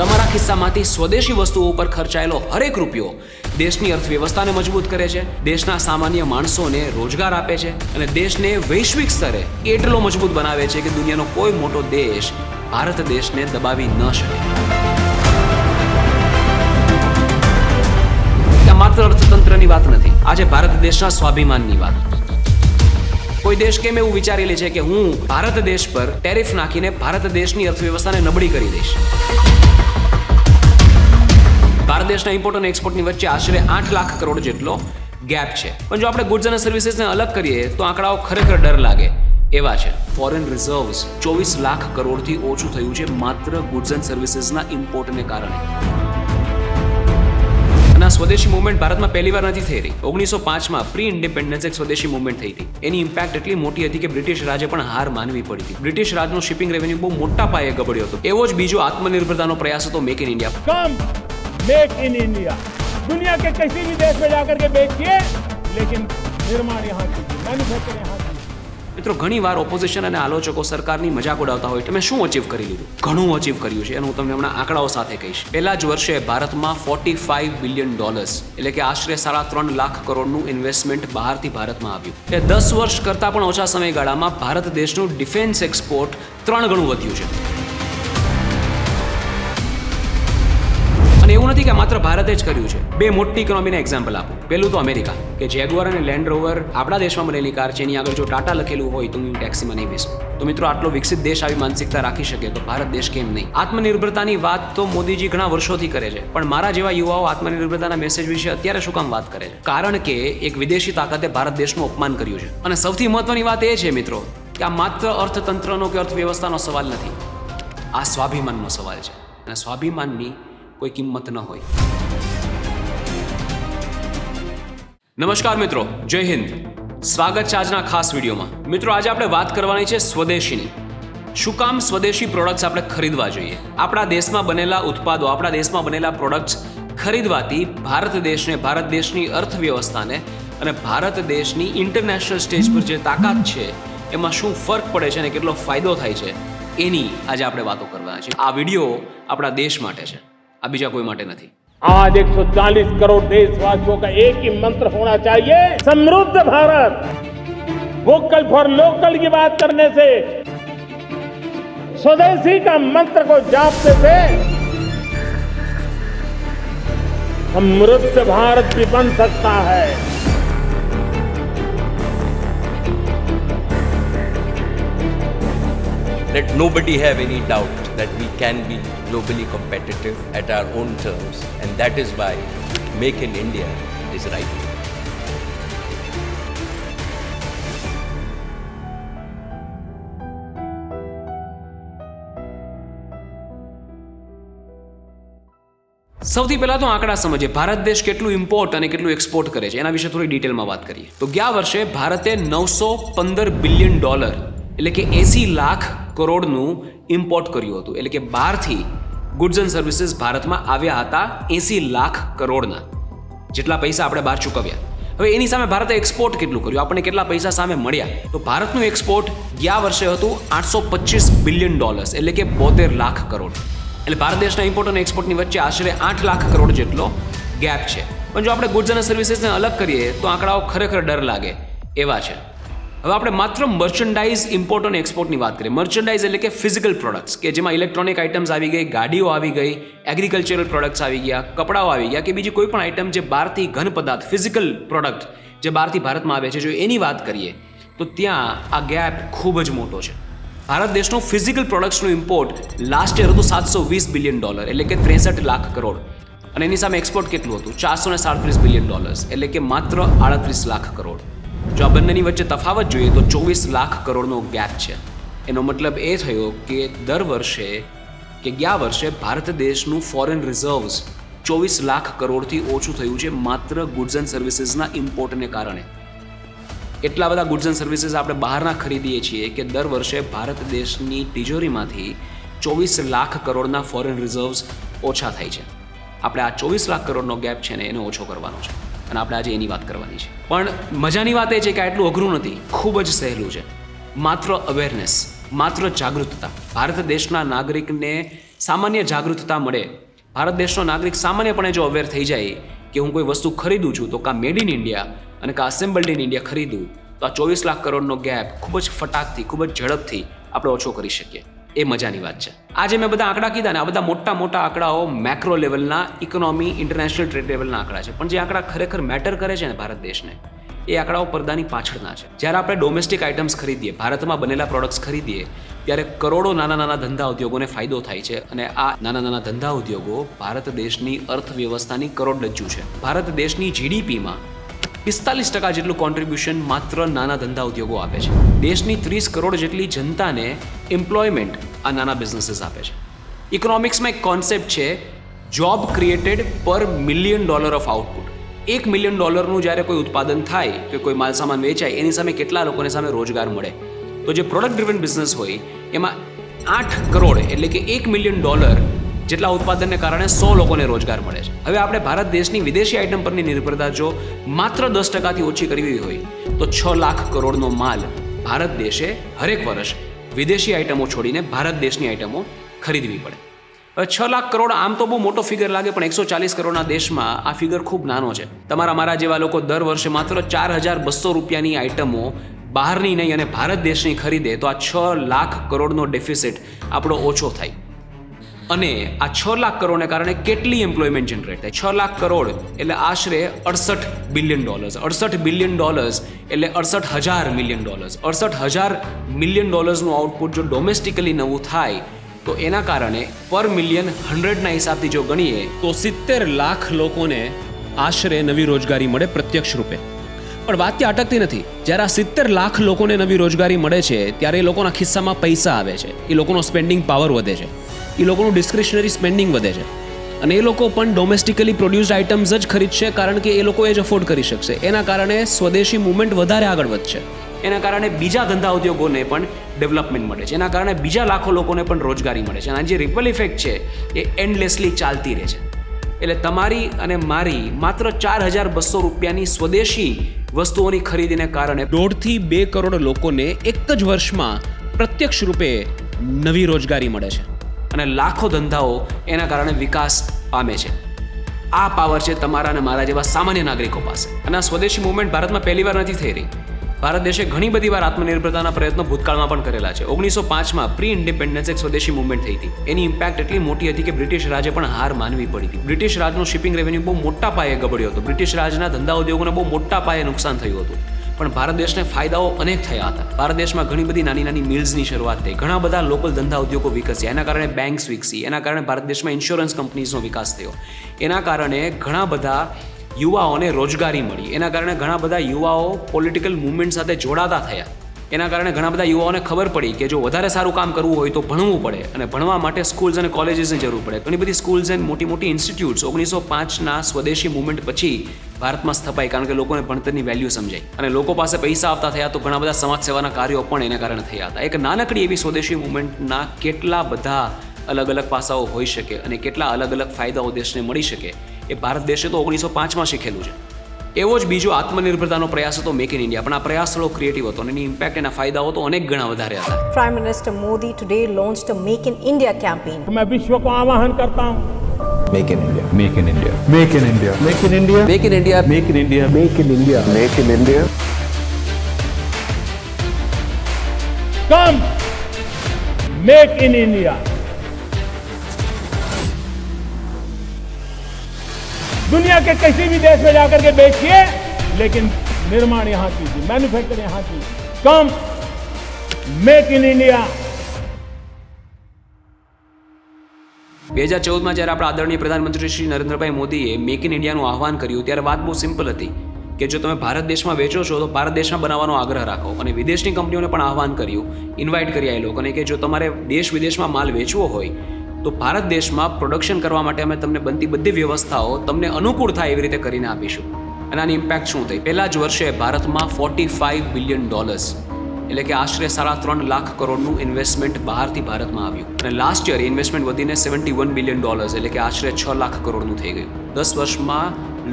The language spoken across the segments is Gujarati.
તમારા ખિસ્સામાંથી સ્વદેશી વસ્તુઓ ઉપર ખર્ચાયેલો હરેક રૂપિયો દેશની અર્થવ્યવસ્થાને મજબૂત કરે છે, દેશના સામાન્ય માણસોને રોજગાર આપે છે અને દેશને વૈશ્વિક સ્તરે એટલો મજબૂત બનાવે છે કે દુનિયાનો કોઈ મોટો દેશ ભારત દેશને દબાવી ન શકે. માત્ર અર્થતંત્રની વાત નથી, આજે ભારત દેશના સ્વાભિમાનની વાત. કોઈ દેશ કેમ એવું વિચારી લે છે કે હું ભારત દેશ પર ટેરિફ નાખીને ભારત દેશની અર્થવ્યવસ્થાને નબળી કરી દઈશ? ભારત દેશના ઇમ્પોર્ટ અને એક્સપોર્ટની વચ્ચે આશરે આઠ લાખ કરોડ જેટલો ગેપ છે. પણ જો આપણે ગુડ્સ અને સર્વિસીસને અલગ કરીએ, તો આંકડાઓ ખરેખર ડર લાગે. એવા છે. ફોરેન રિઝર્વ્સ ચોવીસ લાખ કરોડથી ઓછું થયું છે માત્ર ગુડ્સ એન્ડ સર્વિસીસના ઇમ્પોર્ટને કારણે. અને આ સ્વદેશી મુવમેન્ટ ભારતમાં પહેલી વાર નથી થઈ રહી. ઓગણીસો પાંચમાં પ્રી ઇન્ડિપેન્ડન્સ એક સ્વદેશી મુવમેન્ટ થઈ હતી. એની ઇમ્પેક્ટ એટલી મોટી હતી કે બ્રિટિશ રાજે પણ હાર માનવી પડી હતી. બ્રિટિશ રાજનો શિપિંગ રેવન્યુ બહુ મોટા પાયે ગબડ્યો હતો. એવો જ બીજો આત્મનિર્ભરતાનો પ્રયાસ હતો make in India make in India दुनिया के किसी भी देश में जाकर के बेचिए लेकिन निर्माण यहाँ कीजिए मैन्युफैक्चर यहाँ कीजिए મિત્રો ઘણી વાર ઓપોઝિશન અને આલોચકો સરકારની મજાક ઉડાવતા હોય તમે શું અચીવ કરી લીધું ઘણું અચીવ કર્યું છે એનું હું તમને હમણાં આંકડાઓ સાથે કહીશ પહેલા જ વર્ષે ભારતમાં ફોર્ટી ફાઈવ બિલિયન ડોલર્સ એટલે કે આશરે સાડા ત્રણ લાખ કરોડનું ઇન્વેસ્ટમેન્ટ બહારથી ભારતમાં આવ્યું એ દસ વર્ષ કરતાં પણ ઓછા સમયગાળામાં ભારત દેશનું ડિફેન્સ એક્સપોર્ટ ત્રણ ગણું વધ્યું છે અને એવું નથી કે માત્ર ભારતે જ કર્યું છે. બે મોટી ઇકોનોમીને એક્ઝામ્પલ આપો. પહેલું તો અમેરિકા, કે જેગુઆર અને લેન્ડ રોવર આપણા દેશમાં બનેલી કાર છે, એની આગળ જો ટાટા લખેલું હોય તો હું ટેક્સીમાં નહીં બેસું. તો મિત્રો, આટલો વિકસિત દેશ આવી માનસિકતા રાખી શકે તો ભારત દેશ કેમ નહીં? આત્મનિર્ભરતાની વાત તો મોદીજી ઘણા વર્ષોથી કરે છે, પણ મારા જેવા યુવાઓ આત્મનિર્ભરતાના મેસેજ વિશે અત્યારે શું કામ વાત કરે છે? કારણ કે એક વિદેશી તાકાતે ભારત દેશનું અપમાન કર્યું છે. અને સૌથી મહત્વની વાત એ છે, મિત્રો, કે આ માત્ર અર્થતંત્રનો કે અર્થવ્યવસ્થાનો સવાલ નથી. આ સ્વાભિમાનનો સવાલ છે. અને સ્વાભિમાનની કોઈ કિંમત ન હોય. નમસ્કાર મિત્રો, જય હિન્દ. સ્વાગત છે આજના ખાસ વિડીયોમાં. મિત્રો, આજે આપણે વાત કરવાની છે સ્વદેશીની. શું કામ સ્વદેશી પ્રોડક્ટ્સ આપણે ખરીદવા જોઈએ? આપણા દેશમાં બનેલા ઉત્પાદો, આપણા દેશમાં બનેલા પ્રોડક્ટ્સ ખરીદવાથી ભારત દેશને, ભારત દેશની અર્થવ્યવસ્થાને અને ભારત દેશની ઇન્ટરનેશનલ સ્ટેજ પર જે તાકાત છે, એમાં શું ફરક પડે છે અને કેટલો ફાયદો થાય છે, એની આજે આપણે વાતો કરવાના છે આ વીડિયો આપણા દેશ માટે છે. આ બીજા કોઈ માટે નથી आज 140 करोड़ देशवासियों का एक ही मंत्र होना चाहिए समृद्ध भारत वोकल फॉर लोकल की बात करने से स्वदेशी का मंत्र को जापने से समृद्ध भारत भी बन सकता है Let nobody have any doubt that we can be globally competitive at our own terms, and that is why Make in India is right. સૌથી પહેલા તો આંકડા સમજીએ. ભારત દેશ કેટલું ઇમ્પોર્ટ અને કેટલું એક્સપોર્ટ કરે છે? એના વિશે થોડી ડિટેલમાં વાત કરીએ. તો ગયા વર્ષે ભારતે નવસો પંદર બિલિયન ડોલર એટલે કે એસી લાખ કરોડનું ઇમ્પોર્ટ કર્યું હતું. એટલે કે બહારથી ગુડ્સ એન્ડ સર્વિસીસ ભારતમાં આવ્યા હતા એસી લાખ કરોડના, જેટલા પૈસા આપણે બહાર ચૂકવ્યા. હવે એની સામે ભારતે એક્સપોર્ટ કેટલું કર્યું? આપણને કેટલા પૈસા સામે મળ્યા? તો ભારતનું એક્સપોર્ટ ગયા વર્ષે હતું આઠસો પચીસ બિલિયન ડોલર્સ એટલે કે બોતેર લાખ કરોડ. એટલે ભારત દેશના ઇમ્પોર્ટ અને એક્સપોર્ટની વચ્ચે આશરે આઠ લાખ કરોડ જેટલો ગેપ છે. પણ જો આપણે ગુડ્સ અને સર્વિસીસને અલગ કરીએ, તો આંકડાઓ ખરેખર ડર લાગે. એવા છે. હવે આપણે માત્ર મર્ચન્ડાઇઝ ઇમ્પોર્ટ અને એક્સપોર્ટની વાત કરીએ. મર્ચન્ડાઇઝ એટલે કે ફિઝિકલ પ્રોડક્ટ્સ કે જેમાં ઇલેક્ટ્રોનિક આઇટમ્સ આવી ગઈ, ગાડીઓ આવી ગઈ એગ્રીકલ્ચરલ પ્રોડક્ટ્સ આવી ગયા, કપડાઓ આવી ગયા, કે બીજી કોઈ પણ આઇટમ જે બહારથી ઘન પદાર્થ ફિઝિકલ પ્રોડક્ટ જે બહારથી ભારતમાં આવે છે, જો એની વાત કરીએ, તો ત્યાં આ ગેપ ખૂબ જ મોટો છે. ભારત દેશનો ફિઝિકલ પ્રોડક્ટ્સનું ઇમ્પોર્ટ લાસ્ટ યર હતું સાતસો વીસ બિલિયન ડોલર એટલે કે ત્રેસઠ લાખ કરોડ. અને એની સામે એક્સપોર્ટ કેટલું હતું? ચારસો ને સાડત્રીસ બિલિયન ડોલર્સ એટલે કે માત્ર આડત્રીસ લાખ કરોડ. જો આ બંનેની વચ્ચે તફાવત જોઈએ તો ચોવીસ લાખ કરોડનો ગેપ છે. એનો મતલબ એ થયો કે દર વર્ષે, કે ગયા વર્ષે ભારત દેશનું ફોરેન રિઝર્વ્સ ચોવીસ લાખ કરોડથી ઓછું થયું છે માત્ર ગુડ્સ એન્ડ સર્વિસીસના ઇમ્પોર્ટને કારણે. એટલા બધા ગુડ્સ એન્ડ સર્વિસીસ આપણે બહારના ખરીદીએ છીએ કે દર વર્ષે ભારત દેશની તિજોરીમાંથી ચોવીસ લાખ કરોડના ફોરેન રિઝર્વ્સ ઓછા થાય છે. આપણે આ ચોવીસ લાખ કરોડનો ગેપ છે ને, એને ઓછો કરવાનો છે. અને આપણે આજે એની વાત કરવાની છે. પણ મજાની વાત એ છે કે આટલું અઘરું નથી, ખૂબ જ સહેલું છે. માત્ર અવેરનેસ માત્ર જાગૃતતા. ભારત દેશના નાગરિકને સામાન્ય જાગૃતતા મળે. ભારત દેશનો નાગરિક સામાન્યપણે જો અવેર થઈ જાય કે હું કોઈ વસ્તુ ખરીદું છું, તો કાં મેડ ઇન ઇન્ડિયા અને કાં અસેમ્બલ્ડ ઇન ઇન્ડિયા ખરીદું, તો આ ચોવીસ લાખ કરોડનો ગેપ ખૂબ જ ફટાકથી, ખૂબ જ ઝડપથી આપણે ઓછો કરી શકીએ. એ મજાની વાત છે. આજે મેં બધા આંકડા કીધા ને આ બધા મોટા મોટા આંકડાઓ મેક્રો લેવલના ઇકોનોમી ઇન્ટરનેશનલ ટ્રેડ લેવલના આંકડા છે. પણ જે આંકડા ખરેખર મેટર કરે છે ને ભારત દેશને, એ આંકડાઓ પડદાની પાછળના છે. જ્યારે આપણે ડોમેસ્ટિક આઇટમ્સ ખરીદીએ, ભારતમાં બનેલા પ્રોડક્ટ્સ ખરીદીએ, ત્યારે કરોડો નાના નાના ધંધા ઉદ્યોગોને ફાયદો થાય છે અને આ નાના નાના ધંધા ઉદ્યોગો ભારત દેશની અર્થવ્યવસ્થાની કરોડરજ્જુ છે. ભારત દેશની જીડીપીમાં પિસ્તાલીસ ટકા જેટલું કોન્ટ્રીબ્યુશન માત્ર નાના ધંધા ઉદ્યોગો આપે છે. દેશની ત્રીસ કરોડ જેટલી જનતાને એમ્પ્લોયમેન્ટ આ નાના બિઝનેસીસ આપે છે. ઇકોનોમિક્સમાં એક કોન્સેપ્ટ છે job created per million dollar of output એક મિલિયન ડોલરનું જ્યારે કોઈ ઉત્પાદન થાય, કે કોઈ માલસામાન વેચાય, એની સામે કેટલા લોકોને સામે રોજગાર મળે? તો જે પ્રોડક્ટ ડ્રિવન બિઝનેસ હોય, એમાં આઠ કરોડ, એટલે કે એક મિલિયન ડોલર જેટલા ઉત્પાદનને કારણે સો લોકોને રોજગાર મળે છે. હવે આપણે ભારત દેશની વિદેશી આઇટમ પરની નિર્ભરતા જો માત્ર દસ ટકાથી ઓછી કરવી હોય, તો છ લાખ કરોડનો માલ ભારત દેશે હરેક વર્ષ વિદેશી આઇટમો છોડીને ભારત દેશની આઇટમો ખરીદવી પડે. છ લાખ કરોડ આમ તો બહુ મોટો ફિગર લાગે, પણ એકસો ચાલીસ કરોડના દેશમાં આ ફિગર ખૂબ નાનો છે. તમારા મારા જેવા લોકો દર વર્ષે માત્ર ચાર હજાર બસો રૂપિયાની આઇટમો બહારની નહીં અને ભારત દેશની ખરીદે તો આ છ લાખ કરોડનો ડેફિસિટ આપણો ઓછો થાય. અને આ છ લાખ કરોડને કારણે કેટલી એમ્પ્લોયમેન્ટ જનરેટ થાય? છ લાખ કરોડ એટલે આશરે અડસઠ બિલિયન ડોલર્સ અડસઠ બિલિયન ડોલર્સ એટલે અડસઠ હજાર મિલિયન ડોલર્સ અડસઠ હજાર મિલિયન ડોલર્સનું આઉટપુટ જો ડોમેસ્ટિકલી નવું થાય, તો એના કારણે પર મિલિયન હંડ્રેડના હિસાબથી જો ગણીએ, તો સિત્તેર લાખ લોકોને આશરે નવી રોજગારી મળે પ્રત્યક્ષ રૂપે. પણ વાત ત્યાં અટકતી નથી. જ્યારે આ સિત્તેર લાખ લોકોને નવી રોજગારી મળે છે, ત્યારે એ લોકોના ખિસ્સામાં પૈસા આવે છે. એ લોકોનો સ્પેન્ડિંગ પાવર વધે છે. એ લોકોનું ડિસ્ક્રિશનરી સ્પેન્ડિંગ વધે છે. અને એ લોકો પણ ડોમેસ્ટિકલી પ્રોડ્યુસ્ડ આઇટમ્સ જ ખરીદશે કારણ કે એ લોકો એ જ અફોર્ડ કરી શકશે. એના કારણે સ્વદેશી મુવમેન્ટ વધારે આગળ વધશે. એના કારણે બીજા ધંધા ઉદ્યોગોને પણ ડેવલપમેન્ટ મળે છે. એના કારણે બીજા લાખો લોકોને પણ રોજગારી મળે છે. અને જે રિપલ ઇફેક્ટ છે, એ એન્ડલેસલી ચાલતી રહે છે. એટલે તમારી અને મારી માત્ર ચાર હજાર બસો રૂપિયાની સ્વદેશી વસ્તુઓની ખરીદીને કારણે દોઢથી બે કરોડ લોકોને એક જ વર્ષમાં પ્રત્યક્ષ રૂપે નવી રોજગારી મળે છે. અને લાખો ધંધાઓ એના કારણે વિકાસ પામે છે. આ પાવર છે તમારા અને મારા જેવા સામાન્ય નાગરિકો પાસે. અને આ સ્વદેશી મુવમેન્ટ ભારતમાં પહેલી વાર નથી થઈ રહી. ભારત દેશે ઘણી બધી વાર આત્મનિર્ભરતાના પ્રયત્નો ભૂતકાળમાં પણ કરેલા છે. ઓગણીસો પાંચમાં પ્રી ઇન્ડિપેન્ડન્સ એક સ્વદેશી મુવમેન્ટ થઈ હતી. એની ઇમ્પેક્ટ એટલી મોટી હતી કે બ્રિટિશ રાજે પણ હાર માનવી પડી હતી. બ્રિટિશ રાજનું શિપિંગ રેવન્યુ બહુ મોટા પાયે ગબડ્યો હતો. બ્રિટિશ રાજના ધંધા ઉદ્યોગોને બહુ મોટા પાયે નુકસાન થયું હતું. પણ ભારત દેશને ફાયદાઓ અનેક થયા હતા. ભારત દેશમાં ઘણી બધી નાની નાની મિલ્સની શરૂઆત થઈ. ઘણા બધા લોકલ ધંધા ઉદ્યોગો વિકસ્યા. એના કારણે બેંક્સ વિકસી. એના કારણે ભારત દેશમાં ઇન્સ્યોરન્સ કંપનીઝનો વિકાસ થયો. એના કારણે ઘણા બધા યુવાઓને રોજગારી મળી. એના કારણે ઘણા બધા યુવાઓ પોલિટિકલ મુવમેન્ટ સાથે જોડાતા થયા. એના કારણે ઘણા બધા યુવાઓને ખબર પડી કે જો વધારે સારું કામ કરવું હોય તો ભણવું પડે અને ભણવા માટે સ્કૂલ્સ અને કોલેજીસની જરૂર પડે. ઘણી બધી સ્કૂલ્સ એન્ડ મોટી મોટી ઇન્સ્ટિટ્યૂટ્સ ઓગણીસો પાંચના સ્વદેશી મુવમેન્ટ પછી ભારતમાં સ્થપાઈ કારણ કે લોકોને ભણતરની વેલ્યુ સમજાય અને લોકો પાસે પૈસા આવતા થયા તો ઘણા બધા સમાજ સેવાના કાર્યો પણ એના કારણે થયા હતા. એક નાનકડી એવી સ્વદેશી મુવમેન્ટના કેટલા બધા અલગ અલગ પાસાઓ હોઈ શકે અને કેટલા અલગ અલગ ફાયદાઓ દેશને મળી શકે એ ભારત દેશે તો ઓગણીસો પાંચમાં શીખેલું છે. એવો જ બીજો આત્મનિર્ભરતાનો પ્રયાસ હતો મેક ઇન ઇન્ડિયા પણ આ પ્રયાસ થોડો ક્રિએટિવ હતો અને એની ઇમ્પેક્ટ એના ફાયદાઓ તો અનેક ગણા વધારે હતા Prime Minister Modi today launched a Make in India campaign. मैं विश्व को आह्वान करता हूं Make in India. Make in India. Make in India. Make in India. Make in India. Make in India. Make in India. Make in India. Come make in India दुनिया के किसी भी देश में जाकर के बेचिए लेकिन निर्माण यहां कीजिए मैन्युफैक्चर यहां कीजिए कम मेक इन इंडिया બે હજાર ચૌદમાં જ્યારે આપણા આદરણીય પ્રધાનમંત્રી શ્રી નરેન્દ્રભાઈ મોદીએ મેક ઇન ઇન્ડિયાનું આહવાન કર્યું ત્યારે વાત બહુ સિમ્પલ હતી કે જો તમે ભારત દેશમાં વેચો છો તો ભારત દેશમાં બનાવવાનો આગ્રહ રાખો અને વિદેશની કંપનીઓને પણ આહવાન કર્યું ઇન્વાઇટ કર્યા એ લોકોને કે જો તમારે દેશ વિદેશમાં માલ વેચવો હોય તો ભારત દેશમાં પ્રોડક્શન કરવા માટે અમે તમને બનતી બધી વ્યવસ્થાઓ તમને અનુકૂળ થાય એવી રીતે કરીને આપીશું. અને આની ઇમ્પેક્ટ શું થઈ? પહેલા જ વર્ષે ભારતમાં ફોર્ટી ફાઇવ બિલિયન ડોલર્સ એટલે કે આશરે સાડા ત્રણ લાખ કરોડનું ઇન્વેસ્ટમેન્ટ બહારથી ભારતમાં આવ્યું. અને લાસ્ટ યર ઇન્વેસ્ટમેન્ટ વધીને સેવન્ટી વન બિલિયન ડોલર્સ એટલે કે આશરે છ લાખ કરોડનું થઈ ગયું. દસ વર્ષમાં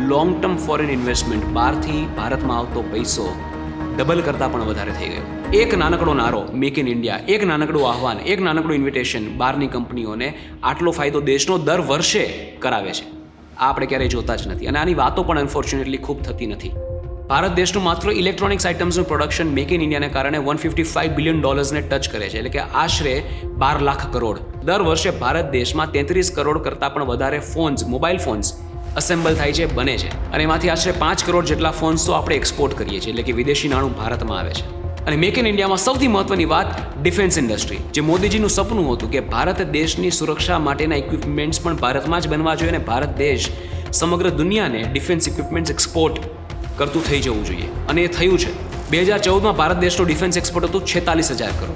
લોંગ ટર્મ ફોરેન ઇન્વેસ્ટમેન્ટ બહારથી ભારતમાં આવતો પૈસો ડબલ કરતાં પણ વધારે થઈ ગયો. એક નાનકડો નારો મેક ઇન ઇન્ડિયા એક નાનકડું આહવાન, એક નાનકડું ઇન્વિટેશન બહારની કંપનીઓને આટલો ફાયદો દેશનો દર વર્ષે કરાવે છે. આ આપણે ક્યારેય જોતા જ નથી અને આની વાતો પણ અનફોર્ચ્યુનેટલી ખૂબ થતી નથી. ભારત દેશનું માત્ર ઇલેક્ટ્રોનિક્સ આઇટમ્સનું પ્રોડક્શન મેક ઇન ઇન્ડિયાને કારણે વન ફિફ્ટી ફાઇવ બિલિયન ડોલર્સને ટચ કરે છે. એટલે કે આશરે બાર લાખ કરોડ. દર વર્ષે ભારત દેશમાં તેત્રીસ કરોડ કરતાં પણ વધારે ફોન્સ મોબાઈલ ફોન્સ અસેમ્બલ થાય છે, બને છે. અને એમાંથી આશરે પાંચ કરોડ જેટલા ફોન્સ તો આપણે એક્સપોર્ટ કરીએ છીએ, એટલે કે વિદેશી નાણું ભારતમાં આવે છે. અને મેક ઇન ઇન્ડિયામાં સૌથી મહત્વની વાત ડિફેન્સ ઇન્ડસ્ટ્રી જે મોદીજીનું સપનું હતું કે ભારત દેશની સુરક્ષા માટેના ઇક્વિપમેન્ટ્સ પણ ભારતમાં જ બનવા જોઈએ અને ભારત દેશ સમગ્ર દુનિયાને ડિફેન્સ ઇક્વિપમેન્ટ્સ એક્સપોર્ટ કરતું થઈ જવું જોઈએ. અને એ થયું છે. બે હજાર ચૌદમાં ભારત દેશનું ડિફેન્સ એક્સપોર્ટ હતું છેતાલીસ હજાર કરોડ.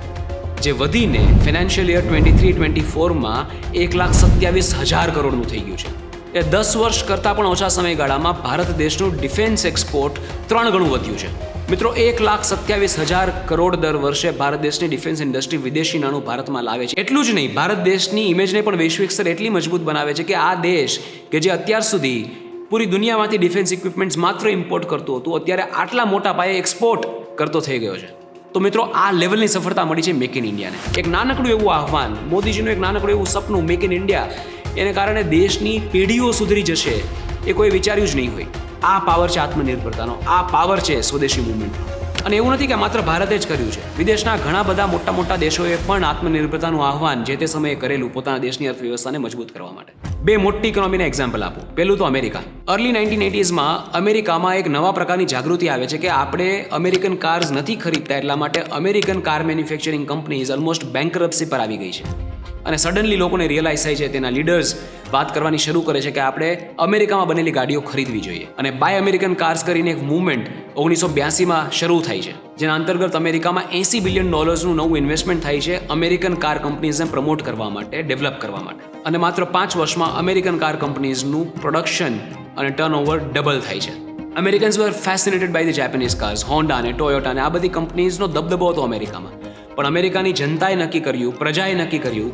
જે વધીને financial year twenty three twenty ફોરમાં એક લાખ સત્યાવીસ હજાર કરોડનું થઈ ગયું છે. એ દસ વર્ષ કરતાં પણ ઓછા સમયગાળામાં ભારત દેશનું ડિફેન્સ એક્સપોર્ટ ત્રણ ગણું વધ્યું છે. મિત્રો, એક લાખ સત્યાવીસ હજાર કરોડ દર વર્ષે ભારત દેશની ડિફેન્સ ઇન્ડસ્ટ્રી વિદેશી નાણું ભારતમાં લાવે છે. એટલું જ નહીં, ભારત દેશની ઇમેજને પણ વૈશ્વિક સ્તરે એટલી મજબૂત બનાવે છે કે આ દેશ, કે જે અત્યાર સુધી પૂરી દુનિયામાંથી ડિફેન્સ ઇક્વિપમેન્ટ્સ માત્ર ઇમ્પોર્ટ કરતું હતું, અત્યારે આટલા મોટા પાયે એક્સપોર્ટ કરતો થઈ ગયો છે. તો મિત્રો, આ લેવલની સફળતા મળી છે મેક ઇન ઇન્ડિયાને એક નાનકડું એવું આહવાન, મોદીજીનું એક નાનકડું એવું સપનું મેક ઇન ઇન્ડિયા એને કારણે દેશની પેઢીઓ સુધરી જશે એ કોઈ વિચાર્યું જ નહીં હોય. આ પાવર છે આત્મનિર્ભરતાનો. આ પાવર છે સ્વદેશી મુવમેન્ટનો અને એવું નથી કે માત્ર ભારતે જ કર્યું છે. વિદેશના ઘણા બધા મોટા મોટા દેશોએ પણ આત્મનિર્ભરતાનું આહવાન જે તે સમયે કરેલું પોતાના દેશની અર્થવ્યવસ્થાને મજબૂત કરવા માટે. બે મોટી ઇકોનોમીને એક્ઝામ્પલ આપું. પહેલું તો અમેરિકા. અર્લી નાઇન્ટીન એટીઝમાં અમેરિકામાં એક નવા પ્રકારની જાગૃતિ આવે છે કે આપણે અમેરિકન કાર્સ નથી ખરીદતા એટલા માટે American car manufacturing companies almost bankruptcy પર આવી ગઈ છે. અને સડનલી લોકોને રિયલાઇઝ થાય છે, તેના લીડર્સ વાત કરવાની શરૂ કરે છે કે આપણે અમેરિકામાં બનેલી ગાડીઓ ખરીદવી જોઈએ. અને બાય અમેરિકન કાર્સ કરીને એક મૂવમેન્ટ ઓગણીસો બ્યાસીમાં શરૂ થાય છે, જેના અંતર્ગત અમેરિકામાં એંસી બિલિયન ડોલર્સનું નવું ઇન્વેસ્ટમેન્ટ થાય છે અમેરિકન કાર કંપનીઝને પ્રમોટ કરવા માટે ડેવલપ કરવા માટે. અને માત્ર પાંચ વર્ષમાં અમેરિકન કાર કંપનીઝનું પ્રોડક્શન અને ટર્નઓવર ડબલ થાય છે. Americans were fascinated by the Japanese cars Honda અને ટોયોટા અને આ બધી કંપનીઝનો દબદબો હતો અમેરિકામાં પણ અમેરિકાની જનતાએ નક્કી કર્યું, પ્રજાએ નક્કી કર્યું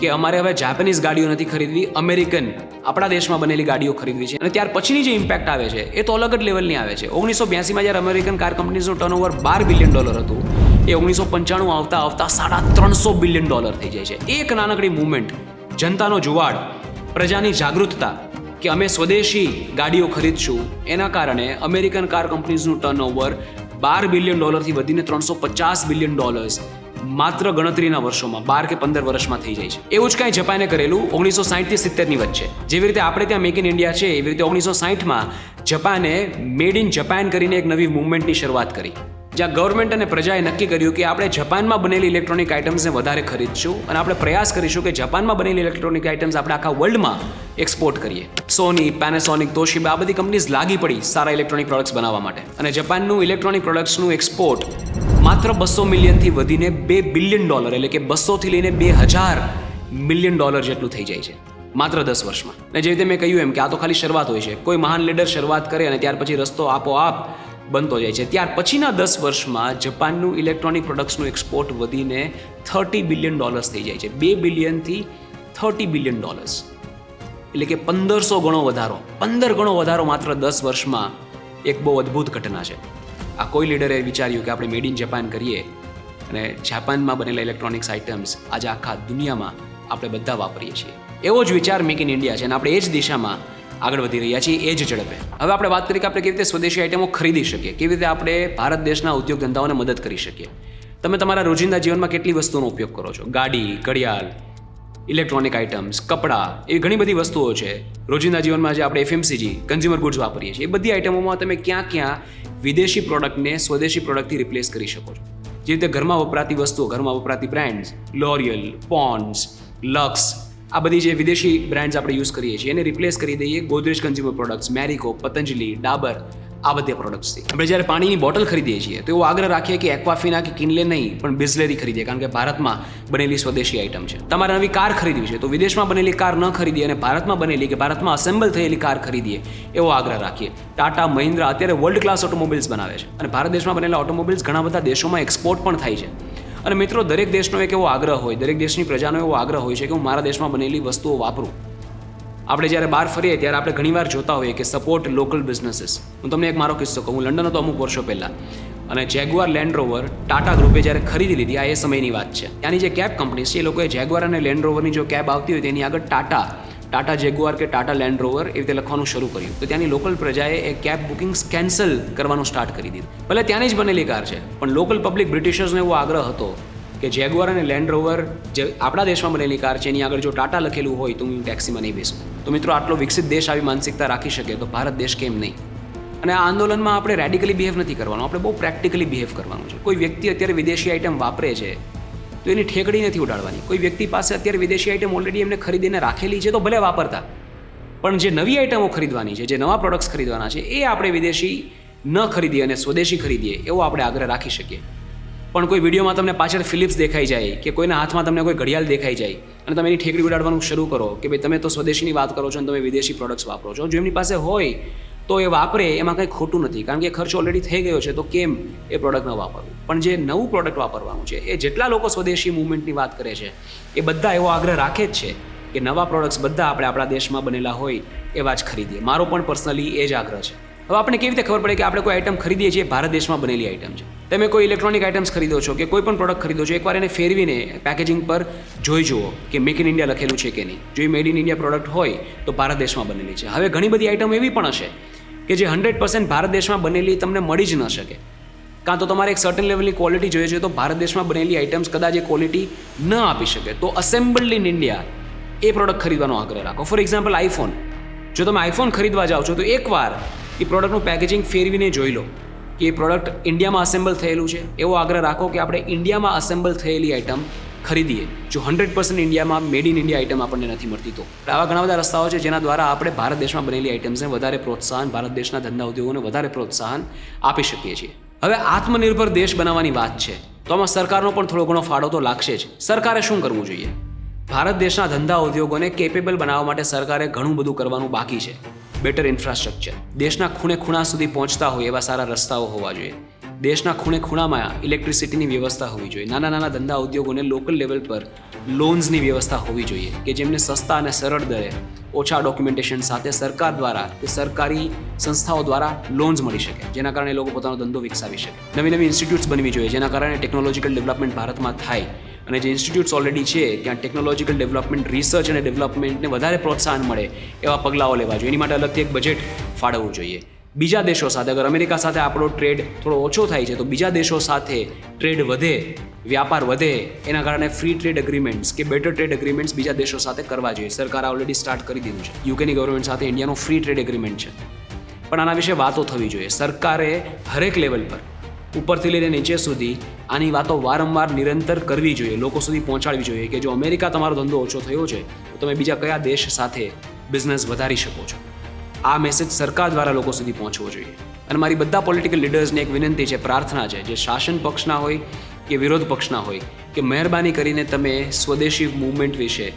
કે અમારે હવે જાપાનીઝ ગાડીઓ નથી ખરીદવી અમેરિકન આપણા દેશમાં બનેલી ગાડીઓ ખરીદવી છે. અને ત્યાર પછીની જે ઇમ્પેક્ટ આવે છે, એ તો અલગ જ લેવલની આવે છે. ઓગણીસો બ્યાસીમાં જ્યારે અમેરિકન કાર કંપનીઝનું ટર્નઓવર બાર બિલિયન ડોલર હતું, એ ઓગણીસો પંચાણું આવતા આવતા સાડા ત્રણસો બિલિયન ડોલર થઈ જાય છે. એક નાનકડી મુવમેન્ટ જનતાનો જુવાડ, પ્રજાની જાગૃતતા કે અમે સ્વદેશી ગાડીઓ ખરીદશું, એના કારણે અમેરિકન કાર કંપનીઝનું ટર્નઓવર બાર બિલિયન ડોલરથી વધીને ત્રણસો પચાસ બિલિયન ડોલર્સ માત્ર ગણતરીના વર્ષોમાં, બાર કે પંદર વર્ષમાં થઈ જાય છે. એવું જ કાંઈ જપાને કરેલું ઓગણીસો સાહીઠથી સિત્તેરની વચ્ચે. જેવી રીતે આપણે ત્યાં મેક ઇન ઇન્ડિયા છે, એવી રીતે ઓગણીસો સાહીઠમાં જપાને મેડ ઇન જપાન કરીને એક નવી મુવમેન્ટની શરૂઆત કરી. જ્યાં ગવર્મેન્ટ અને પ્રજાએ નક્કી કર્યું કે આપણે જાપાનમાં બનેલી ઇલેક્ટ્રોનિક આઇટમ્સને વધારે ખરીદશું અને આપણે પ્રયાસ કરીશું કે જાપાનમાં બનેલી ઇલેક્ટ્રોનિક આઇટમ્સ આપણે આખા વર્લ્ડમાં એક્સપોર્ટ કરીએ. સોની પેનાસોનિક તોશીબા આ બધી કંપનીઝ લાગી પડી સારા ઇલેક્ટ્રોનિક પ્રોડક્ટ્સ બનાવવા માટે. અને જાપાનનું ઇલેક્ટ્રોનિક પ્રોડક્ટ્સનું એક્સપોર્ટ માત્ર બસો મિલિયનથી વધીને બે બિલિયન ડોલર, એટલે કે બસોથી લઈને બે હજાર મિલિયન ડોલર જેટલું થઈ જાય છે, માત્ર દસ વર્ષમાં. અને જે રીતે મેં કહ્યું એમ કે આ તો ખાલી શરૂઆત હોય છે. કોઈ મહાન લીડર શરૂઆત કરે અને ત્યાર પછી રસ્તો આપોઆપ બનતો જાય છે. ત્યાર પછીના દસ વર્ષમાં જપાનનું ઇલેક્ટ્રોનિક પ્રોડક્ટ્સનું એક્સપોર્ટ વધીને થર્ટી બિલિયન ડોલર્સ થઈ જાય છે. બે બિલિયનથી થર્ટી બિલિયન ડોલર્સ એટલે કે પંદરસો ગણો વધારો. પંદર ગણો વધારો માત્ર દસ વર્ષમાં એક બહુ અદ્ભુત ઘટના છે. આ કોઈ લીડરે વિચાર્યું કે આપણે મેડ ઇન જાપાન કરીએ અને જાપાનમાં બનેલા ઇલેક્ટ્રોનિક્સ આઇટમ્સ આજે આખા દુનિયામાં આપણે બધા વાપરીએ છીએ. એવો જ વિચાર મેક ઇન ઇન્ડિયા છે અને આપણે એ જ દિશામાં આગળ વધી રહ્યા છીએ, એ જ ઝડપે. હવે આપણે વાત કરીએ કે આપણે કેવી રીતે સ્વદેશી આઇટમો ખરીદી શકીએ, કેવી રીતે આપણે ભારત દેશના ઉદ્યોગ ધંધાઓને મદદ કરી શકીએ. તમે તમારા રોજિંદા જીવનમાં કેટલી વસ્તુઓનો ઉપયોગ કરો છો? ગાડી, ઘડિયાળ ઇલેક્ટ્રોનિક આઇટમ્સ કપડાં, એવી ઘણી બધી વસ્તુઓ છે. રોજિંદા જીવનમાં જે આપણે એફએમસીજી કન્ઝ્યુમર ગુડ્સ વાપરીએ છીએ, એ બધી આઇટમોમાં તમે ક્યાં ક્યાં વિદેશી પ્રોડક્ટને સ્વદેશી પ્રોડક્ટથી રિપ્લેસ કરી શકો છો. જે રીતે ઘરમાં વપરાતી વસ્તુઓ, ઘરમાં વપરાતી બ્રાન્ડ્સ લોરિયલ પોન્ડ્સ લક્સ આ બધી જે વિદેશી બ્રાન્ડ્સ આપણે યુઝ કરીએ છીએ, એને રિપ્લેસ કરી દઈએ ગોદરેજ કન્ઝ્યુમર પ્રોડક્ટ્સ મેરિકો પતંજલિ ડાબર આ બધી પ્રોડક્ટ્સથી આપણે જ્યારે પાણીની બોટલ ખરીદીએ છીએ, તો એવો આગ્રહ રાખીએ કે એક્વાફિના કે કિનલે નહીં, પણ બિઝલેરી ખરીદીએ, કારણ કે ભારતમાં બનેલી સ્વદેશી આઇટમ છે. તમારે નવી કાર ખરીદવી છે, તો વિદેશમાં બનેલી કાર ન ખરીદીએ અને ભારતમાં બનેલી કે ભારતમાં અસેમ્બલ થયેલી કાર ખરીદીએ, એવો આગ્રહ રાખીએ. ટાટા મહિન્દ્રા અત્યારે વર્લ્ડ ક્લાસ ઓટોમોબાઈલ્સ બનાવે છે અને ભારત દેશમાં બનેલા ઓટોમોબાઈલ્સ ઘણા બધા દેશોમાં એક્સપોર્ટ પણ થાય છે. અને મિત્રો, દરેક દેશનો એક એવો આગ્રહ હોય, દરેક દેશની પ્રજાનો એવો આગ્રહ હોય છે કે હું મારા દેશમાં બનેલી વસ્તુઓ વાપરું. આપણે જ્યારે બહાર ફરીએ ત્યારે આપણે ઘણીવાર જોતા હોઈએ કે સપોર્ટ લોકલ બિઝનેસીસ હું તમને એક મારો કિસ્સો કહું. હું લંડન હતો અમુક વર્ષો પહેલાં. અને જેગુઆર લેન્ડ રોવર ટાટા ગ્રુપે જ્યારે ખરીદી લીધી, આ એ સમયની વાત છે. ત્યાંની જે કેબ કંપની છે, એ લોકોએ જેગુઆર અને લેન્ડ રોવરની જો કેબ આવતી હોય, તેની આગળ ટાટા ટાટા જેગુઆર કે ટાટા લેન્ડ રોવર એ રીતે લખવાનું શરૂ કર્યું. તો ત્યાંની લોકલ પ્રજાએ એ કેબ બુકિંગ્સ કેન્સલ કરવાનું સ્ટાર્ટ કરી દીધું. ભલે ત્યાંની જ બનેલી કાર છે, પણ લોકલ પબ્લિક બ્રિટિશર્સનો એવો આગ્રહ હતો કે જેગુઆર અને લેન્ડ રોવર જે આપણા દેશમાં બનેલી કાર છે, એની આગળ જો ટાટા લખેલું હોય તો હું ટેક્સીમાં નહીં બેસું. તો મિત્રો, આટલો વિકસિત દેશ આવી માનસિકતા રાખી શકે તો ભારત દેશ કેમ નહીં? અને આ આંદોલનમાં આપણે રેડિકલી બિહેવ નથી કરવાનું. આપણે બહુ પ્રેક્ટિકલી બિહેવ કરવાનું છે. કોઈ વ્યક્તિ અત્યારે વિદેશી આઇટમ વાપરે છે, તો એની ઠેકડી નથી ઉડાડવાની. કોઈ વ્યક્તિ પાસે અત્યારે વિદેશી આઇટમ ઓલરેડી એમને ખરીદીને રાખેલી છે તો ભલે વાપરતા. પણ જે નવી આઇટમો ખરીદવાની છે, જે નવા પ્રોડક્ટ્સ ખરીદવાના છે, એ આપણે વિદેશી ન ખરીદીએ અને સ્વદેશી ખરીદીએ, એવો આપણે આગ્રહ રાખી શકીએ. પણ કોઈ વિડીયોમાં તમને પાછળ ફિલિપ્સ દેખાઈ જાય કે કોઈના હાથમાં તમને કોઈ ઘડિયાળ દેખાઈ જાય અને તમે એની ઠેકડી ઉડાડવાનું શરૂ કરો કે ભાઈ તમે તો સ્વદેશીની વાત કરો છો અને તમે વિદેશી પ્રોડક્ટ્સ વાપરો છો. જો એમની પાસે હોય તો એ વાપરે, એમાં કંઈ ખોટું નથી. કારણ કે ખર્ચ ઓલરેડી થઈ ગયો છે, તો કેમ એ પ્રોડક્ટ ન વાપરવું? પણ જે નવું પ્રોડક્ટ વાપરવાનું છે, એ જેટલા લોકો સ્વદેશી મૂવમેન્ટની વાત કરે છે, એ બધા એવો આગ્રહ રાખે જ છે કે નવા પ્રોડક્ટ્સ બધા આપણે આપણા દેશમાં બનેલા હોય એવા જ ખરીદીએ. મારો પણ પર્સનલી એ જ આગ્રહ છે. હવે આપણે કેવી રીતે ખબર પડે કે આપણે કોઈ આઇટમ ખરીદીએ છીએ? ભારત દેશમાં બનેલી આઇટમ છે. તમે કોઈ ઇલેક્ટ્રોનિક આઇટમ્સ ખરીદો છો કે કોઈ પણ પ્રોડક્ટ ખરીદો છો, એકવાર એને ફેરવીને પેકેજિંગ પર જોઈ જુઓ કે મેક ઇન ઇન્ડિયા લખેલું છે કે નહીં. જો એ મેડ ઇન ઇન્ડિયા પ્રોડક્ટ હોય, તો ભારત દેશમાં બનેલી છે. હવે ઘણી બધી આઇટમ એવી પણ હશે કે જે હંડ્રેડ પર્સન્ટ ભારત દેશમાં બનેલી તમને મળી જ ન શકે. કાં તો તમારે એક સર્ટન લેવલની ક્વોલિટી જોઈએ છે તો ભારત દેશમાં બનેલી આઇટમ્સ કદાચ એ ક્વોલિટી ન આપી શકે. તો અસેમ્બલ્ડ ઇન ઇન્ડિયા એ પ્રોડક્ટ ખરીદવાનો આગ્રહ રાખો. ફોર એક્ઝામ્પલ આઈફોન જો તમે આઈફોન ખરીદવા જાઓ છો, તો એકવાર એ પ્રોડક્ટનું પેકેજિંગ ફેરવીને જોઈ લો કે એ પ્રોડક્ટ ઇન્ડિયામાં અસેમ્બલ થયેલું છે. એવો આગ્રહ રાખો કે આપણે ઇન્ડિયામાં અસેમ્બલ થયેલી આઇટમ ખરીદીએ. જો હંડ્રેડ પર્સન્ટ ઇન્ડિયામાં મેડ ઇન ઇન્ડિયા આઇટમ આપણને નથી મળતી તો. આવા ઘણા બધા રસ્તાઓ છે જેના દ્વારા આપણે ભારત દેશમાં બનેલી આઇટમ્સને વધારે પ્રોત્સાહન, ભારત દેશના ધંધા ઉદ્યોગોને વધારે પ્રોત્સાહન આપી શકીએ છીએ. હવે આત્મનિર્ભર દેશ બનાવવાની વાત છે. તો આમાં સરકારનો પણ થોડો ઘણો ફાળો તો લાગશે જ. સરકારે શું કરવું જોઈએ? ભારત દેશના ધંધા ઉદ્યોગોને કેપેબલ બનાવવા માટે સરકારે ઘણું બધું કરવાનું બાકી છે. બેટર ઇન્ફ્રાસ્ટ્રક્ચર દેશના ખૂણે ખૂણા સુધી પહોંચતા હોય એવા સારા રસ્તાઓ હોવા જોઈએ. દેશના ખૂણે ખૂણામાં ઇલેક્ટ્રિસિટીની વ્યવસ્થા હોવી જોઈએ. નાના નાના ધંધા ઉદ્યોગોને લોકલ લેવલ પર લોન્સની વ્યવસ્થા હોવી જોઈએ કે જેમને સસ્તા અને સરળ દરે ઓછા ડોક્યુમેન્ટેશન સાથે સરકાર દ્વારા કે સરકારી સંસ્થાઓ દ્વારા લોન્સ મળી શકે, જેના કારણે લોકો પોતાનો ધંધો વિકસાવી શકે. નવી નવી ઇન્સ્ટિટ્યૂટ્સ બનવી જોઈએ, જેના કારણે ટેકનોલોજીકલ ડેવલપમેન્ટ ભારતમાં થાય અને જે ઇન્સ્ટિટ્યૂટ્સ ઓલરેડી છે, ત્યાં ટેકનોલોજીકલ ડેવલપમેન્ટ રિસર્ચ અને ડેવલપમેન્ટને વધારે પ્રોત્સાહન મળે એવા પગલાઓ લેવા જોઈએ. એની માટે અલગથી એક બજેટ ફાળવવું જોઈએ. બીજા દેશો સાથે, અગર અમેરિકા સાથે આપણો ટ્રેડ થોડો ઓછો થાય છે, તો બીજા દેશો સાથે ટ્રેડ વધે, વ્યાપાર વધે, એના કારણે ફ્રી ટ્રેડ એગ્રીમેન્ટ્સ કે બેટર ટ્રેડ એગ્રીમેન્ટ્સ બીજા દેશો સાથે કરવા જોઈએ. સરકારે ઓલરેડી સ્ટાર્ટ કરી દીધું છે. યુકેની ગવર્મેન્ટ સાથે ઇન્ડિયાનો ફ્રી ટ્રેડ એગ્રીમેન્ટ છે. પણ આના વિશે વાતો થવી જોઈએ. સરકારે હરેક લેવલ પર, ઉપરથી લઈને નીચે સુધી, આની વાતો વારંવાર નિરંતર કરવી જોઈએ. લોકો સુધી પહોંચાડવી જોઈએ કે જો અમેરિકા તમારો ધંધો ઓછો થયો છે, તો તમે બીજા કયા દેશ સાથે બિઝનેસ વધારી શકો છો? આ મેસેજ સરકાર દ્વારા લોકો સુધી પહોંચવો જોઈએ. અને મારી બધા પોલિટિકલ લીડર્સને એક વિનંતી છે પ્રાર્થના છે જે શાસન પક્ષના હોય કે વિરોધ પક્ષના હોય કે મહેરબાની કરીને તમે સ્વદેશી મૂવમેન્ટ વિશે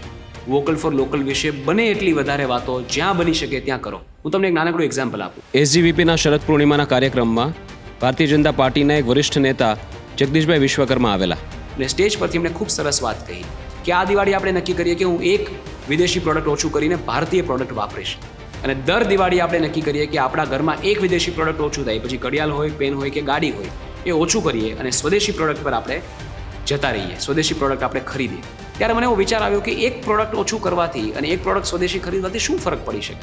વોકલ ફોર લોકલ વિશે બને એટલી વધારે વાતો જ્યાં બની શકે ત્યાં કરો. હું તમને એક નાનકડું એક્ઝામ્પલ આપું. એસજીવીપીના શરદ પૂર્ણિમાના કાર્યક્રમમાં ભારતીય જનતા પાર્ટીના એક વરિષ્ઠ નેતા જગદીશભાઈ વિશ્વકર્મા આવેલા. અને સ્ટેજ પરથી એમણે ખૂબ સરસ વાત કહી કે આ દિવાળી આપણે નક્કી કરીએ કે હું એક વિદેશી પ્રોડક્ટ ઓછું કરીને ભારતીય પ્રોડક્ટ વાપરીશ. અને દર દિવાળી આપણે નક્કી કરીએ કે આપણા ઘરમાં એક વિદેશી પ્રોડક્ટ ઓછું થાય. પછી ઘડિયાળ હોય પેન હોય કે ગાડી હોય, એ ઓછું કરીએ અને સ્વદેશી પ્રોડક્ટ પર આપણે જતા રહીએ. સ્વદેશી પ્રોડક્ટ આપણે ખરીદીએ. ત્યારે મને એવો વિચાર આવ્યો કે એક પ્રોડક્ટ ઓછું કરવાથી અને એક પ્રોડક્ટ સ્વદેશી ખરીદવાથી શું ફરક પડી શકે?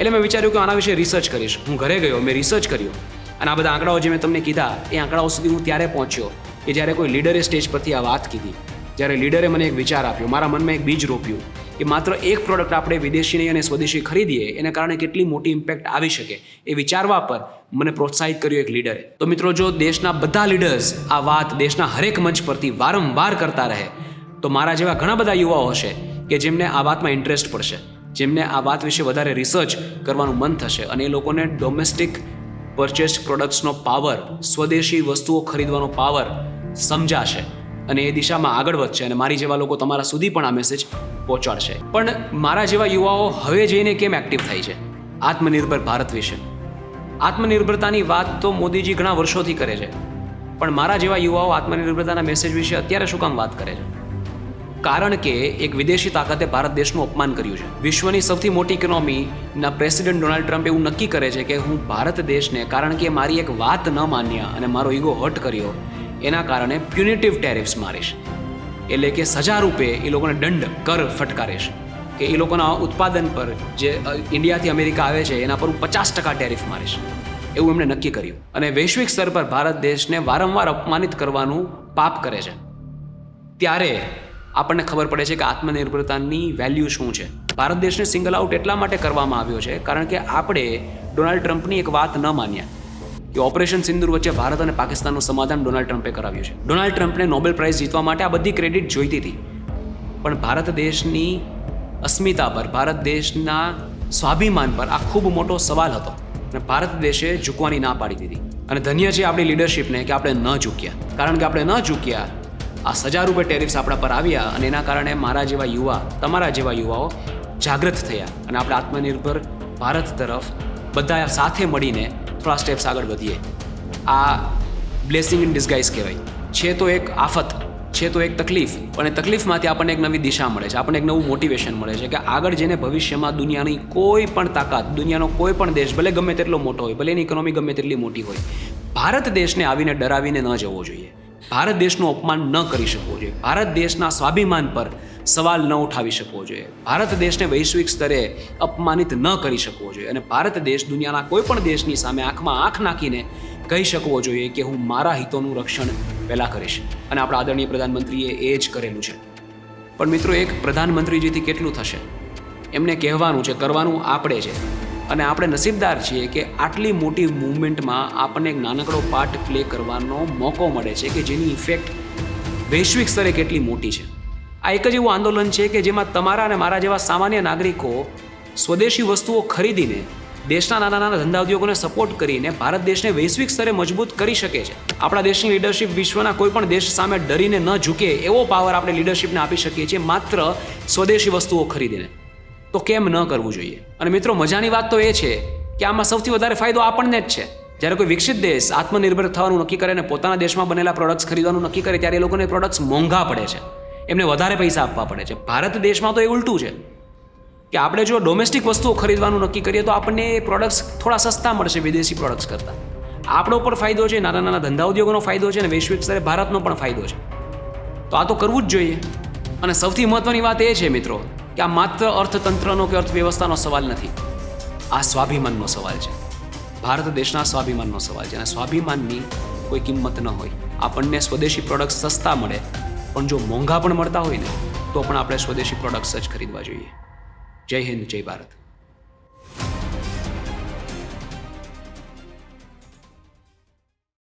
એટલે મેં વિચાર્યું કે આના વિશે રિસર્ચ કરીશ. હું ઘરે ગયો, મેં રિસર્ચ કર્યું. અને આ બધા આંકડાઓ જે મેં તમને કીધા, એ આંકડાઓ સુધી હું ત્યારે પહોંચ્યો કે જ્યારે કોઈ લીડરે સ્ટેજ પરથી આ વાત કીધી. જ્યારે લીડરે મને એક વિચાર આપ્યો. મારા મનમાં એક બીજ રોપ્યું. કે માત્ર એક પ્રોડક્ટ આપણે વિદેશી અને સ્વદેશી ખરીદીએ, એના કારણે કેટલી મોટી ઇમ્પેક્ટ આવી શકે એ વિચારવા પર મને પ્રોત્સાહિત કર્યો એક લીડરે તો મિત્રો, જો દેશના બધા લીડર્સ આ વાત દેશના હરેક મંચ પરથી વારંવાર કરતા રહે, તો મારા જેવા ઘણા બધા યુવાઓ હશે કે જેમને આ વાતમાં ઇન્ટરેસ્ટ પડશે, જેમને આ વાત વિશે વધારે રિસર્ચ કરવાનું મન થશે અને એ લોકોને ડોમેસ્ટિક પરચેસ્ડ પ્રોડક્ટ્સનો પાવર સ્વદેશી વસ્તુઓ ખરીદવાનો પાવર સમજાશે. અને એ દિશામાં આગળ વધશે અને મારી જેવા લોકો તમારા સુધી પણ આ મેસેજ પહોંચાડશે. પણ મારા જેવા યુવાઓ હવે જઈને કેમ એક્ટિવ થાય છે? આત્મનિર્ભર ભારત વિશે આત્મનિર્ભરતાની વાત તો મોદીજી ઘણા વર્ષોથી કરે છે. પણ મારા જેવા યુવાઓ આત્મનિર્ભરતાના મેસેજ વિશે અત્યારે શું કામ વાત કરે છે? કારણ કે એક વિદેશી તાકાતે ભારત દેશનું અપમાન કર્યું છે. વિશ્વની સૌથી મોટી ઇકોનોમીના પ્રેસિડેન્ટ ડોનાલ્ડ ટ્રમ્પ એવું નક્કી કરે છે કે હું ભારત દેશને, કારણ કે મારી એક વાત ન માન્યા અને મારો ઈગો હર્ટ કર્યો એના કારણે પ્યુનિટિવ ટેરિફ્સ મારીશ. એટલે કે સજા રૂપે એ લોકોને દંડ, કર ફટકારીશ. કે એ લોકોના ઉત્પાદન પર જે ઇન્ડિયાથી અમેરિકા આવે છે, એના પર હું પચાસ ટકા ટેરિફ મારીશ. એવું એમણે નક્કી કર્યું. અને વૈશ્વિક સ્તર પર ભારત દેશને વારંવાર અપમાનિત કરવાનું પાપ કરે છે. ત્યારે આપણને ખબર પડે છે કે આત્મનિર્ભરતાની વેલ્યુ શું છે. ભારત દેશને સિંગલ આઉટ એટલા માટે કરવામાં આવ્યો છે, કારણ કે આપણે ડોનાલ્ડ ટ્રમ્પની એક વાત ન માન્યા કે ઓપરેશન સિંદુર વચ્ચે ભારત અને પાકિસ્તાનનું સમાધાન ડોનાલ્ડ ટ્રમ્પે કરાવ્યું છે. ડોનાલ્ડ ટ્રમ્પને નોબેલ પ્રાઇઝ જીતવા માટે આ બધી ક્રેડિટ જોઈતી હતી. પણ ભારત દેશની અસ્મિતા પર, ભારત દેશના સ્વાભિમાન પર આ ખૂબ મોટો સવાલ હતો અને ભારત દેશે ઝૂકવાની ના પાડી દીધી. અને ધન્ય છે આપણી લીડરશિપને કે આપણે ન ઝૂક્યા. કારણ કે આપણે ન ઝૂક્યા, આ સજા રૂપે ટેરિફ્સ આપણા પર આવ્યા અને એના કારણે મારા જેવા યુવા, તમારા જેવા યુવાઓ જાગૃત થયા. અને આપણે આત્મનિર્ભર ભારત તરફ બધા સાથે મળીને થોડા સ્ટેપ્સ આગળ વધીએ. આ બ્લેસિંગ ઇન ડિસગાઇઝ કહેવાય. છે તો એક આફત, છે તો એક તકલીફ એ તકલીફમાંથી આપણને એક નવી દિશા મળે છે. આપણને એક નવું મોટિવેશન મળે છે કે આગળ જઈને ભવિષ્યમાં દુનિયાની કોઈ પણ તાકાત, દુનિયાનો કોઈ પણ દેશ, ભલે ગમે તેટલો મોટો હોય, ભલે એની ઇકોનોમી ગમે તેટલી મોટી હોય, ભારત દેશને આવીને ડરાવીને ન જવો જોઈએ. ભારત દેશનું અપમાન ન કરી શકવો જોઈએ. ભારત દેશના સ્વાભિમાન પર સવાલ ન ઉઠાવી શકવો જોઈએ. ભારત દેશને વૈશ્વિક સ્તરે અપમાનિત ન કરી શકવો જોઈએ અને ભારત દેશ દુનિયાના કોઈ પણ દેશની સામે આંખમાં આંખ નાખીને કહી શકવો જોઈએ કે હું મારા હિતોનું રક્ષણ પહેલાં કરીશ. અને આપણા આદરણીય પ્રધાનમંત્રીએ એ જ કરેલું છે. પણ મિત્રો એક પ્રધાનમંત્રીજીથી કેટલું થશે? એમને કહેવાનું છે, કરવાનું આપણે છે. અને આપણે નસીબદાર છીએ કે આટલી મોટી મૂવમેન્ટમાં આપણને એક નાનકડો પાર્ટ પ્લે કરવાનો મોકો મળે છે કે જેની ઇફેક્ટ વૈશ્વિક સ્તરે કેટલી મોટી છે. આ એક જ એવું આંદોલન છે કે જેમાં તમારા અને મારા જેવા સામાન્ય નાગરિકો સ્વદેશી વસ્તુઓ ખરીદીને દેશના નાના નાના ધંધા ઉદ્યોગોને સપોર્ટ કરીને ભારત દેશને વૈશ્વિક સ્તરે મજબૂત કરી શકે છે. આપણા દેશની લીડરશિપ વિશ્વના કોઈ પણ દેશ સામે ડરીને ન ઝૂકે એવો પાવર આપણે લીડરશિપને આપી શકીએ છીએ માત્ર સ્વદેશી વસ્તુઓ ખરીદીને. તો કેમ ન કરવું જોઈએ? અને મિત્રો, મજાની વાત તો એ છે કે આમાં સૌથી વધારે ફાયદો આપણને જ છે. જ્યારે કોઈ વિકસિત દેશ આત્મનિર્ભર થવાનું નક્કી કરે અને પોતાના દેશમાં બનેલા પ્રોડક્ટ્સ ખરીદવાનું નક્કી કરે ત્યારે એ લોકોને પ્રોડક્ટ્સ મોંઘા પડે છે. એમને વધારે પૈસા આપવા પડે છે. ભારત દેશમાં તો એ ઉલટું છે કે આપણે જો ડોમેસ્ટિક વસ્તુઓ ખરીદવાનું નક્કી કરીએ તો આપણને એ પ્રોડક્ટ્સ થોડા સસ્તા મળશે વિદેશી પ્રોડક્ટ્સ કરતાં. આપણો પણ ફાયદો છે, નાના નાના ધંધા ઉદ્યોગોનો ફાયદો છે અને વૈશ્વિક સ્તરે ભારતનો પણ ફાયદો છે. તો આ તો કરવું જ જોઈએ. અને સૌથી મહત્વની વાત એ છે મિત્રો કે આ માત્ર અર્થતંત્રનો કે અર્થવ્યવસ્થાનો સવાલ નથી. આ સ્વાભિમાનનો સવાલ છે. ભારત દેશના સ્વાભિમાનનો સવાલ છે. અને સ્વાભિમાનની કોઈ કિંમત ન હોય. આપણને સ્વદેશી પ્રોડક્ટ્સ સસ્તા મળે પણ જો મોંઘા પણ મળતા હોય ને, તો પણ આપણે સ્વદેશી પ્રોડક્ટ્સ જ ખરીદવા જોઈએ. જય હિન્દ, જય ભારત.